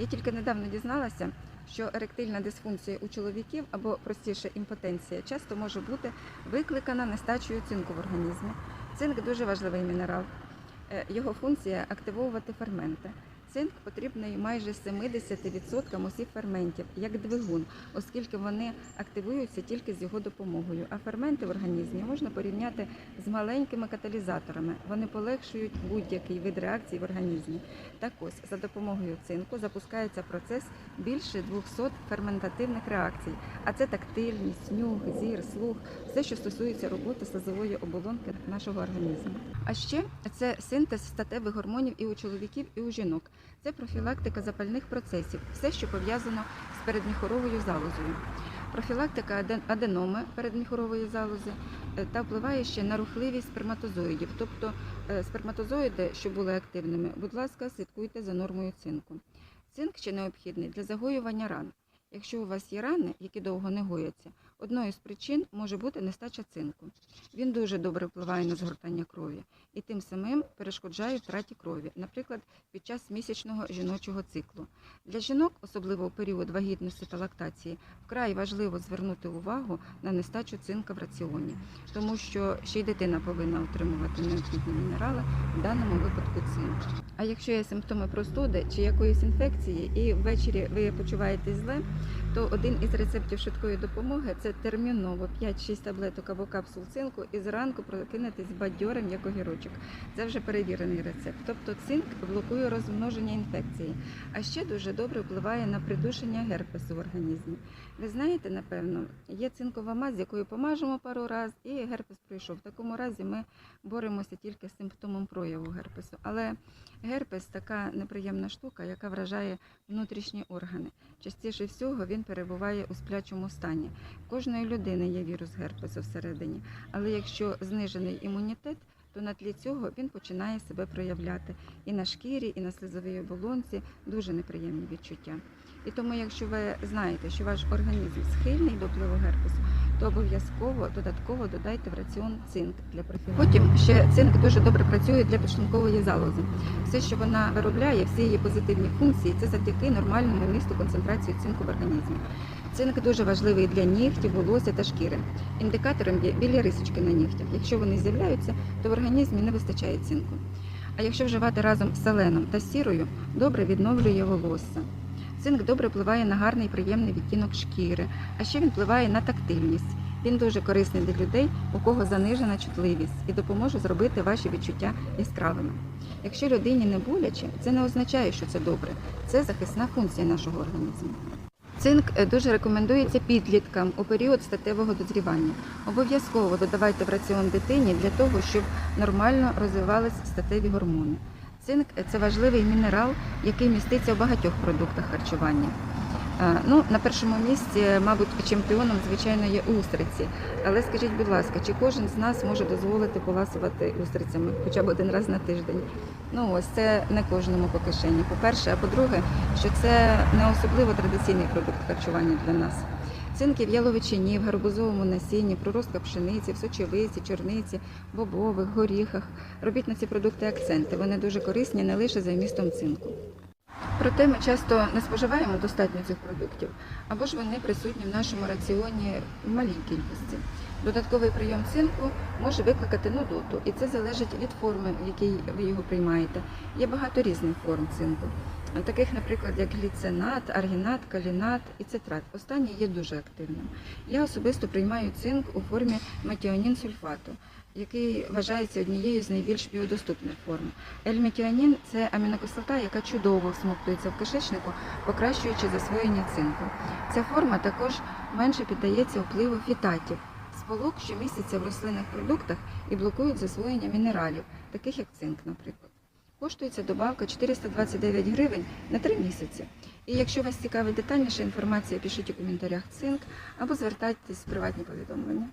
Я тільки недавно дізналася, що еректильна дисфункція у чоловіків або простіше імпотенція часто може бути викликана нестачею цинку в організмі. Цинк дуже важливий мінерал. Е, Його функція активовувати ферменти. Цинк потрібний майже 70% усіх ферментів, як двигун, оскільки вони активуються тільки з його допомогою. А ферменти в організмі можна порівняти з маленькими каталізаторами. Вони полегшують будь-який вид реакції в організмі. Так ось за допомогою цинку запускається процес більше 200 ферментативних реакцій. А це тактильність, нюх, зір, слух, все, що стосується роботи слизової оболонки нашого організму. А ще це синтез статевих гормонів і у чоловіків, і у жінок. Це профілактика запальних процесів, все, що пов'язано з передміхоровою залозою. Профілактика аденоми передміхорової залози е, та впливає ще на рухливість сперматозоїдів. Тобто е, сперматозоїди, що були активними, будь ласка, слідкуйте за нормою цинку. Цинк ще необхідний для загоювання ран. Якщо у вас є рани, які довго не гояться, одною з причин може бути нестача цинку. Він дуже добре впливає на згортання крові і тим самим перешкоджає втраті крові, наприклад, під час місячного жіночого циклу. Для жінок, особливо у період вагітності та лактації, вкрай важливо звернути увагу на нестачу цинка в раціоні, тому що ще й дитина повинна отримувати необхідні мінерали, в даному випадку цинк. А якщо є симптоми простуди чи якоїсь інфекції, і ввечері ви почуваєтесь зле, то один із рецептів швидкої допомоги це терміново 5-6 таблеток або капсул цинку і зранку прокинутись бадьорим як огірочок. Це вже перевірений рецепт. Тобто цинк блокує розмноження інфекції, а ще дуже добре впливає на придушення герпесу в організмі. Ви знаєте, напевно, є цинкова мазь, якою помажемо пару разів, і герпес пройшов. В такому разі ми боремося тільки з симптомом прояву герпесу. Але герпес така неприємна штука, яка вражає внутрішні органи. Частіше всього він перебуває у сплячому стані. Кожної людини є вірус герпесу всередині, але якщо знижений імунітет, то на тлі цього він починає себе проявляти і на шкірі, і на слизовій оболонці дуже неприємні відчуття. І тому, якщо ви знаєте, що ваш організм схильний до впливу герпесу, то обов'язково додатково додайте в раціон цинк для профілактики. Потім ще цинк дуже добре працює для підшлункової залози. Все, що вона виробляє, всі її позитивні функції, це завдяки нормальному вмісту концентрації цинку в організмі. Цинк дуже важливий для нігтів, волосся та шкіри. Індикатором є білі рисочки на нігтях. Якщо вони з'являються, то в організмі не вистачає цинку. А якщо вживати разом з селеном та сірою, добре відновлює волосся. Цинк добре впливає на гарний приємний відтінок шкіри, а ще він впливає на тактильність. Він дуже корисний для людей, у кого занижена чутливість, і допоможе зробити ваші відчуття яскравими. Якщо людині не боляче, це не означає, що це добре. Це захисна функція нашого організму. Цинк е, дуже рекомендується підліткам у період статевого дозрівання. Обов'язково додавайте в раціон дитині для того, щоб нормально розвивались статеві гормони. Цинк е, це важливий мінерал, який міститься в багатьох продуктах харчування. Ну, на першому місці, мабуть, чемпіоном, звичайно, є устриці. Але скажіть, будь ласка, чи кожен з нас може дозволити поласувати устрицями хоча б один раз на тиждень? Ну ось це не кожному по кишені. По-перше, а по-друге, що це не особливо традиційний продукт харчування для нас. Цинки в яловичині, в гарбузовому насінні, проростка пшениці, в сочевиці, чорниці, бобових, горіхах. Робіть на ці продукти акценти. Вони дуже корисні не лише за вмістом цинку. Проте ми часто не споживаємо достатньо цих продуктів, або ж вони присутні в нашому раціоні в малій кількості. Додатковий прийом цинку може викликати нудоту, і це залежить від форми, в якій ви його приймаєте. Є багато різних форм цинку, таких, наприклад, як гліцинат, аргінат, калінат і цитрат. Останній є дуже активним. Я особисто приймаю цинк у формі метіонін-сульфату, який вважається однією з найбільш біодоступних форм. Ельметіонін – це амінокислота, яка чудово всмоктується в кишечнику, покращуючи засвоєння цинку. Ця форма також менше піддається впливу фітатів, сполук, що містяться в рослинних продуктах і блокують засвоєння мінералів, таких як цинк, наприклад. Коштується добавка 429 гривень на 3 місяці. І якщо вас цікавить детальніша інформація, пишіть у коментарях цинк або звертайтесь в приватні повідомлення.